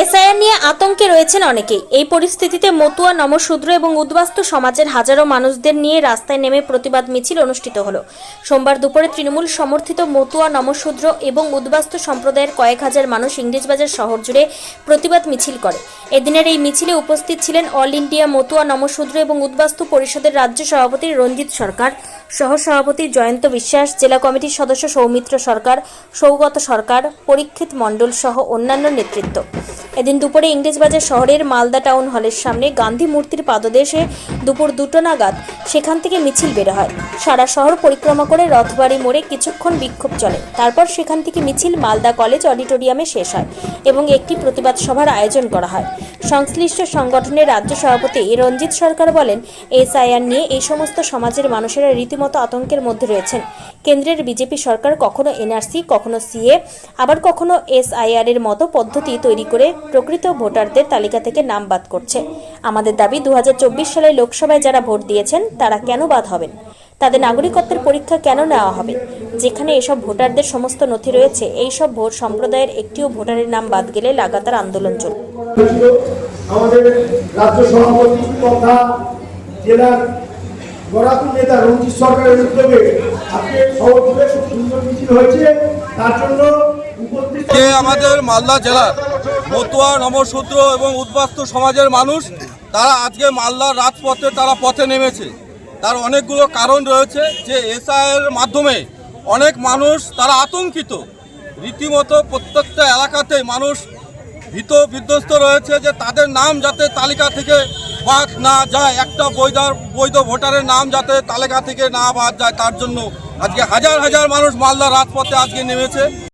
SIR নিয়ে আতঙ্কে রয়েছেন অনেকেই। এই পরিস্থিতিতে মতুয়া, নমশূদ্র এবং উদ্বাস্তু সমাজের হাজারো মানুষদের নিয়ে রাস্তায় নেমে প্রতিবাদ মিছিল অনুষ্ঠিত হলো। সোমবার দুপুরে তৃণমূল সমর্থিত মতুয়া, নমশূদ্র এবং উদ্বাস্তু সম্প্রদায়ের কয়েক হাজার মানুষ ইংরেজবাজার শহর জুড়ে প্রতিবাদ মিছিল করে। এদিনের এই মিছিলে উপস্থিত ছিলেন অল ইন্ডিয়া মতুয়া, নমশূদ্র এবং উদ্বাস্তু পরিষদের রাজ্য সভাপতি রঞ্জিত সরকার সহ সভাপতি জয়ন্ত বিশ্বাস, জেলা কমিটির সদস্য সৌমিত্র সরকার, সৌগত সরকার, পরীক্ষিত মণ্ডল সহ অন্যান্য নেতৃত্ব। এদিন দুপুরে ইংরেজবাজার শহরের মালদা টাউন হলের সামনে গান্ধী মূর্তির পাদদেশে দুপুর দুটো নাগাদ সেখান থেকে মিছিল বের হয়। সারা শহর পরিক্রমা করে রথবাড়ি মোড়ে কিছুক্ষণ বিক্ষোভ চলে। তারপর সেখান থেকে মিছিল মালদা কলেজ অডিটোরিয়ামে শেষ হয় এবং একটি প্রতিবাদ সভার আয়োজন করা হয়। সংশ্লিষ্ট সংগঠনের রাজ্য সভাপতি রঞ্জিত সরকার বলেন, এসআইআর নিয়ে এই সমস্ত সমাজের মানুষেরা রীতিমতো আতঙ্কের মধ্যে রয়েছেন। কেন্দ্রের বিজেপি সরকার কখনো এনআরসি, কখনো সিএ, আবার কখনো এসআইআর এর মতো পদ্ধতি তৈরি করে প্রকৃত ভোটারদের তালিকা থেকে নাম বাদ করছে। আমাদের দাবি দুহাজার চব্বিশ সালে লোকসভায় যারা ভোট দিয়েছেন তারা কেন বাদ হবেন? তাদের নাগরিকত্বের পরীক্ষা কেন নেওয়া হবে? যেখানে এসব ভোটারদের সমস্ত নথি রয়েছে এই সব ভোট সম্প্রদায়ের একটিও ভোটারের নাম বাদ গেলে লাগাতার আন্দোলন চলবে। আমাদের রাজ্য সভাপতি তথা জেলার বরাকুর নেতা রঞ্জিত সরকারের উদ্যোগে আজকে শহর জুড়ে খুব সুন্দর মিছিল হয়েছে। তার জন্য উপস্থিত আমাদের মালদা জেলার মতুয়া নমশূদ্র এবং উদ্বাস্তু সমাজের মানুষ, তারা আজকে মালদার রাজপথে, তারা পথে নেমেছে। তার অনেকগুলো কারণ রয়েছে যে এসআইয়ের মাধ্যমে অনেক মানুষ, তারা আতঙ্কিত। রীতিমতো প্রত্যেকটা এলাকাতে মানুষ ভীত বিধ্বস্ত রয়েছে যে তাদের নাম যাতে তালিকা থেকে বাদ না যায়। একটা বৈধ বৈধ ভোটারের নাম যাতে তালিকা থেকে না বাদ যায়, তার জন্য আজকে হাজার হাজার মানুষ মালদা রাজপথে আজকে নেমেছে।